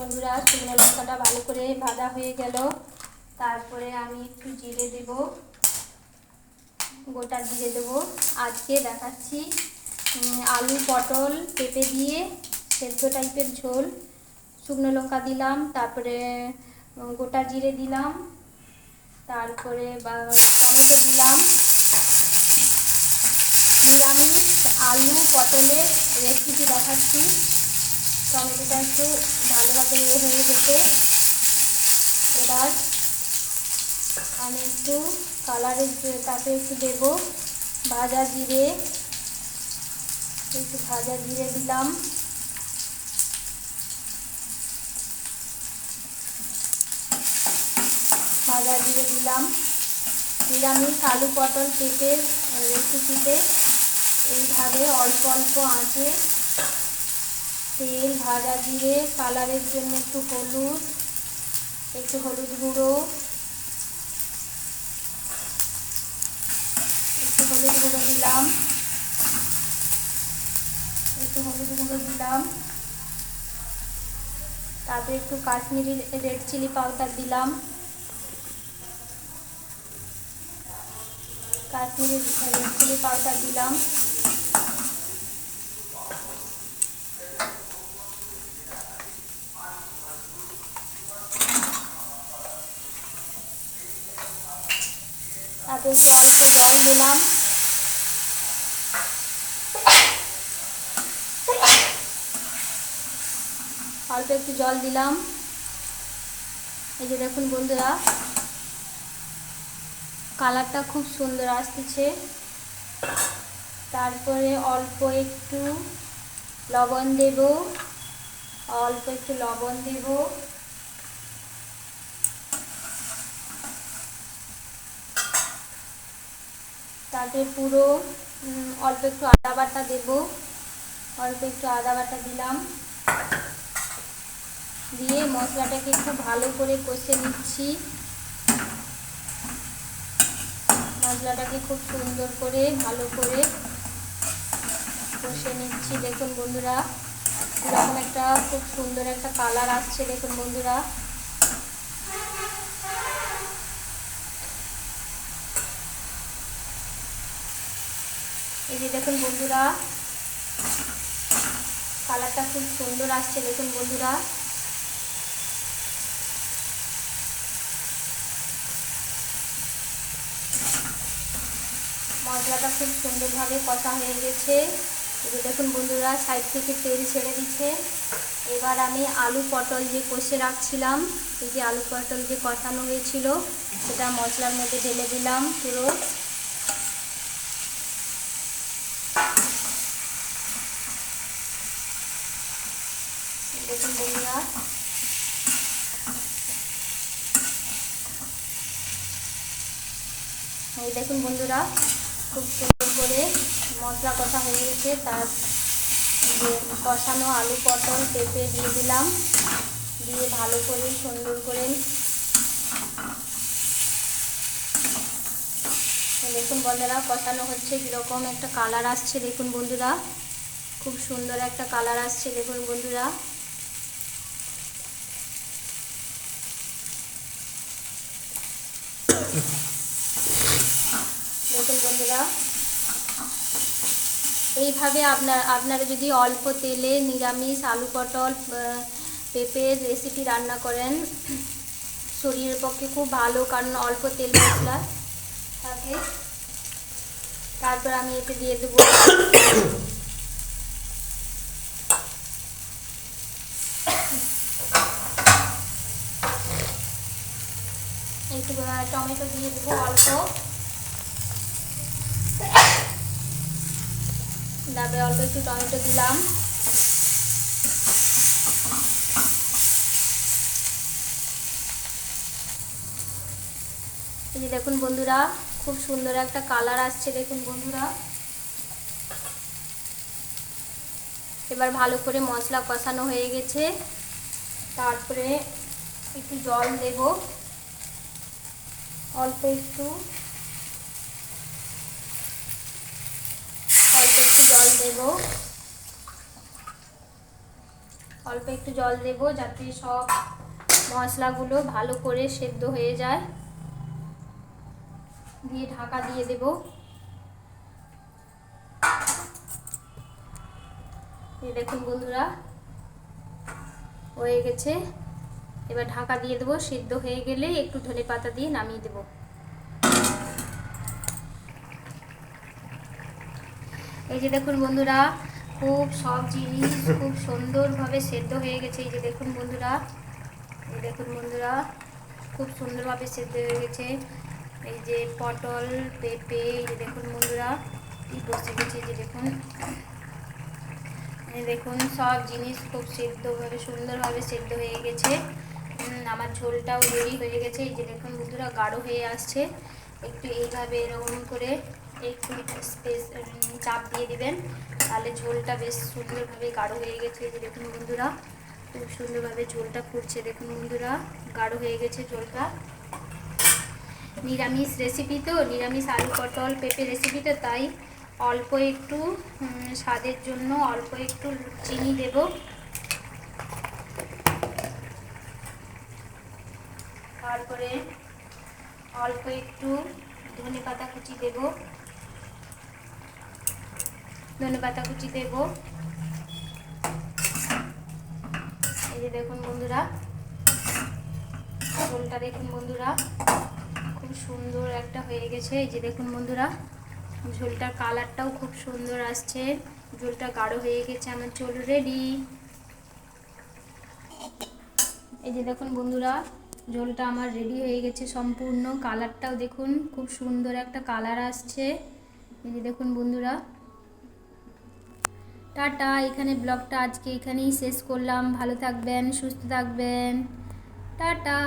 বন্ধুরা, শুকনো লঙ্কাটা ভালো করে ভাজা হয়ে গেল। তারপরে আমি একটু জিরে দেব। গোটা জিরে দেবো। আজকে দেখাচ্ছি আলু পটল পেঁপে দিয়ে সেদ্ধ টাইপের ঝোল। শুকনো লঙ্কা দিলাম, তারপরে গোটা জিরে দিলাম। তারপরে টমেটো দিলাম। নিরামিষ আলু পটলের রেসিপি দেখাচ্ছি। টমেটোটা একটু ভালোভাবে ইয়ে হয়ে গেছে এবার আমি একটু কালারের তাতে একটু দেবো ভাজা জিরে। একটু ভাজা জিরে দিলাম। ভাজা জিরে দিলাম। নিরামিষ আলু পটল পেঁপের রেসিপিতে এইভাবে অল্প অল্প আঁচে তেল ভাজা জিরে কালারের জন্য একটু হলুদ একটু হলুদ গুঁড়ো, একটু হলুদ গুঁড়ো দিলাম, একটু হলুদ গুঁড়ো দিলাম। তারপরে একটু কাশ্মীরি রেড চিলি পাউডার দিলাম। কাশ্মীরি রেড চিলি পাউডার দিলাম। একটু অল্প জল দিলাম। অল্প একটু জল দিলাম। এই যে দেখুন বন্ধুরা, কালারটা খুব সুন্দর আসতেছে। তারপরে অল্প একটু লবণ দেব। অল্প একটু লবণ দেব। তারপরে পুরো অল্প একটু আদা বাটা দেব। অল্প একটু আদা বাটা দিলাম। দিয়ে মশলাটাকে একটু ভালো করে কষে নিচ্ছি। মশলাটাকে খুব সুন্দর করে ভালো করে কষে নিচ্ছি। দেখুন বন্ধুরা, এরকম একটা খুব সুন্দর একটা কালার আসছে, দেখুন বন্ধুরা। এই যে দেখুন বন্ধুরা, কালারটা খুব সুন্দর আসছে, দেখুন বন্ধুরা। মশলাটা খুব সুন্দরভাবে কষা হয়ে গেছে। এই দেখুন বন্ধুরা, সাইড থেকে তেল ছেড়ে দিচ্ছে। এবার আমি আলু পটল যে কষে রাখছিলাম, এই যে আলু পটল যে কষানো হয়েছিল, সেটা মশলার মধ্যে ঢেলে দিলাম পুরো দেখুন বন্ধুরা এই দেখুন বন্ধুরা, খুব সুন্দর করে মশলা কষা হয়ে গেছে। তার যে কষানো আলু পটল পেঁপে দিয়ে দিলাম। দিয়ে ভালো করে সুন্দর করে দেখুন বন্ধুরা, কষানো হচ্ছে কীরকম একটা কালার আসছে। দেখুন বন্ধুরা, খুব সুন্দর একটা কালার আসছে। দেখুন বন্ধুরা। দেখুন বন্ধুরা, এইভাবে আপনার, আপনারা যদি অল্প তেলে নিরামিষ আলু পটল পেঁপের রেসিপি রান্না করেন, শরীরের পক্ষে খুব ভালো, কারণ অল্প তেল মশলা থাকে। তারপর আমি এতে দিয়ে দেবো টমেটো দিয়ে দেবো অল্প। তারপরে অল্প একটু টমেটো দিলাম। এই যে দেখুন বন্ধুরা, খুব সুন্দর একটা কালার আসছে দেখুন বন্ধুরা। এবার ভালো করে মশলা কষানো হয়ে গেছে। তারপরে একটু জল দেব। অল্প একটু অল্প একটু জল দেব। অল্প একটু জল দেব যাতে সব মশলাগুলো ভালো করে সেদ্ধ হয়ে যায়। দিয়ে ঢাকা দিয়ে দেব। দেখুন বন্ধুরা, হয়ে গেছে। এবার ঢাকা দিয়ে দেবো, সিদ্ধ হয়ে গেলে একটু ধনে পাতা দিয়ে নামিয়ে দেবো। এই যে দেখুন বন্ধুরা, খুব সব জিনিস খুব সুন্দরভাবে সেদ্ধ হয়ে গেছে। এই যে দেখুন বন্ধুরা, এই দেখুন বন্ধুরা, খুব সুন্দরভাবে সেদ্ধ হয়ে গেছে। এই যে পটল, পেঁপে, এই যে দেখুন বন্ধুরা এই বসে গেছে এই যে দেখুন। দেখুন সব জিনিস খুব সেদ্ধভাবে, সুন্দরভাবে সেদ্ধ হয়ে গেছে। আমার ঝোলটাও রেডি হয়ে গেছে। এই যে দেখুন বন্ধুরা, গাঢ় হয়ে আসছে। একটু এইভাবে এরকম করে একটু স্পেস চাপ দিয়ে দিবেন। তাহলে ঝোলটা বেশ সুন্দরভাবে গাঢ় হয়ে গেছে দেখুন বন্ধুরা। খুব সুন্দরভাবে ঝোলটা ফুটছে, দেখুন বন্ধুরা, গাঢ় হয়ে গেছে ঝোলটা। নিরামিষ রেসিপি তো, নিরামিষ আলু পটল পেঁপে রেসিপি তো, তাই অল্প একটু স্বাদের জন্য অল্প একটু চিনি দেব। তারপরে অল্প একটু ধনে পাতা কুচি দেব। ধনে পাতা কুচি দেব। এই যে দেখুন বন্ধুরা ঝোলটা দেখুন বন্ধুরা, খুব সুন্দর একটা হয়ে গেছে। এই যে দেখুন বন্ধুরা, ঝোলটার কালারটাও খুব সুন্দর আসছে। ঝোলটা গাঢ় হয়ে গেছে, আমার ঝোল রেডি এই যে দেখুন বন্ধুরা, ঝোলটা আমার রেডি হয়ে গেছে সম্পূর্ণ। কালারটাও দেখুন, খুব সুন্দর একটা কালার আসছে। এই যে দেখুন বন্ধুরা টাটা এখানে ব্লগটা আজকে এখানেই শেষ করলাম। ভালো থাকবেন সুস্থ থাকবেন। টাটা।